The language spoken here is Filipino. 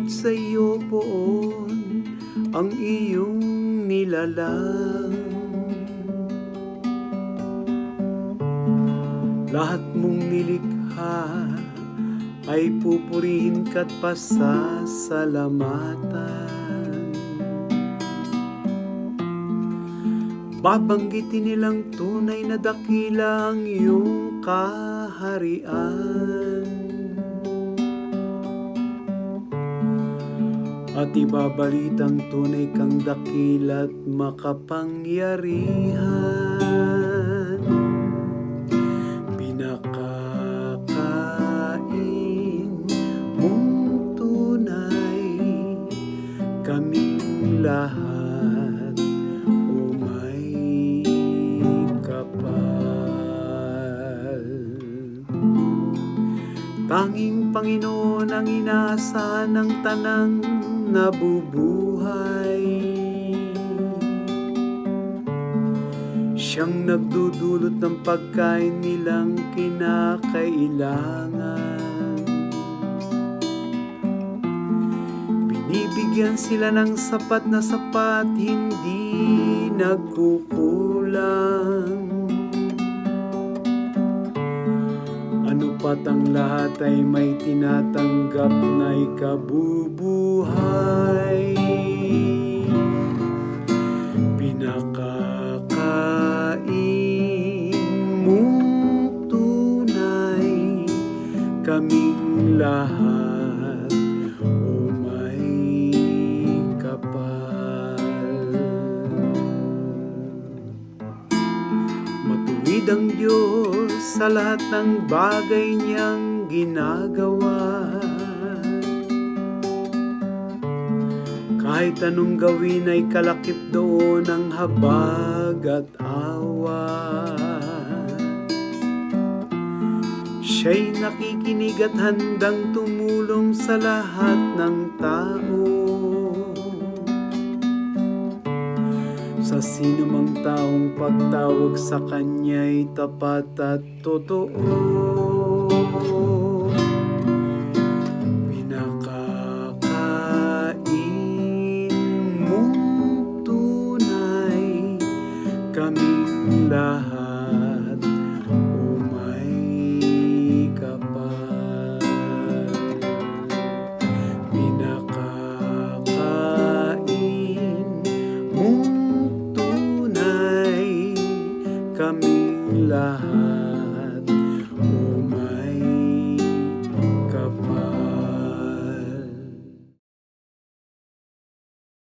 lahat sa iyo poon ang iyong nilalang. Lahat mong nilikha ay pupurihin ka't pasasalamatan. Babanggitin nilang tunay na dakila ang iyong kaharian. At ibabalitang tunay kang dakila't makapangyarihan. Pinakakain mong tunay kaming lahat o may kapal. Tanging Panginoon ang inaasahan ng tanang nabubuhay. Siyang nagdudulot ng pagkain nilang kinakailangan. Binibigyan sila ng sapat na sapat, hindi nagkukulang. Ano pat ang lahat ay may tinatanggap na ikabubuhay. Pinakakain tunay kaming lahat o may kapal. Matuwid ang Diyos sa lahat ng bagay niyang ginagawa. Kahit anong gawin ay kalakip doon ang habag at awa. Siya'y nakikinig at handang tumulong sa lahat ng tao. sa sino mang taong pagtawag sa kanya'y tapat at totoo. Pinakakain mong